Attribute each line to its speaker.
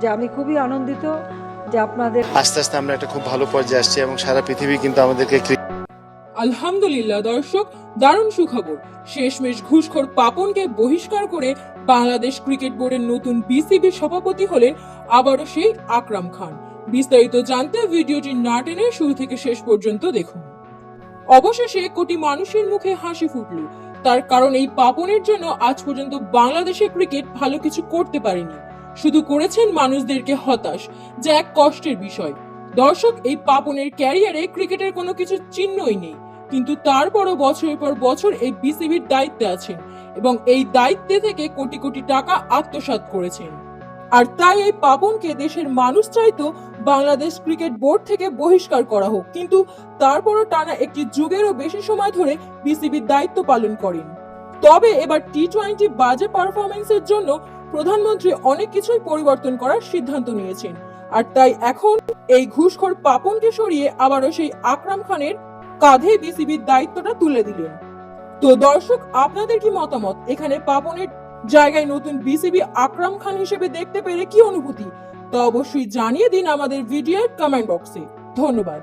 Speaker 1: যে আমি খুবই আনন্দিত যে আপনাদের
Speaker 2: আস্তে আস্তে আমরা একটা খুব ভালো পর্যায়ে আসছি এবং সারা পৃথিবী কিন্তু আমাদেরকে
Speaker 3: আলহামদুলিল্লাহ দর্শক দারুণ সুখবর। শেষমেশ ঘুষখোর পাপনকে বহিষ্কার করে বাংলাদেশ ক্রিকেট বোর্ডের নতুন বিসিবি সভাপতি হলেন আবারও সেই আকরাম খান। বিস্তারিত জানতে ভিডিওটি না টেনে শুরু থেকে শেষ পর্যন্ত দেখুন। অবশেষে কোটি মানুষের মুখে হাসি ফুটল। তার কারণ এই পাপনের জন্য আজ পর্যন্ত বাংলাদেশের ক্রিকেট ভালো কিছু করতে পারেনি। শুধু করেছেন মানুষদেরকে হতাশ, যা এক কষ্টের বিষয়। দর্শক, এই পাপনের ক্যারিয়ারে ক্রিকেটের কোনো কিছু চিহ্নই নেই, কিন্তু তারপরও বছরের পর বছর এই বিসিবির দায়িত্বে আছেন এবং এই দায়িত্বে থেকে কোটি কোটি টাকা আত্মসাৎ করেছেন। আর তাই এই পাপনকে দেশের মানুষ চাইতো বাংলাদেশ ক্রিকেট বোর্ড থেকে বহিষ্কার করা হোক, কিন্তু তারপরও টানা একটি যুগেরও বেশি সময় ধরে বিসিবির দায়িত্ব পালন করেন। তবে এবার টি টোয়েন্টি বাজে পারফরমেন্সের জন্য প্রধানমন্ত্রী অনেক কিছুই পরিবর্তন করার সিদ্ধান্ত নিয়েছেন। আর তাই এখন এই ঘুষখোর পাপনকে সরিয়ে আবারও সেই আকরাম খানের কাঁধে বিসিবির দায়িত্বটা তুলে দিলেন। তো দর্শক, আপনাদের কি মতামত? এখানে পাপনের জায়গায় নতুন বিসিবি আকরাম খান হিসেবে দেখতে পেরে কি অনুভূতি? তা অবশ্যই জানিয়ে দিন আমাদের ভিডিওর কমেন্ট বক্সে ধন্যবাদ।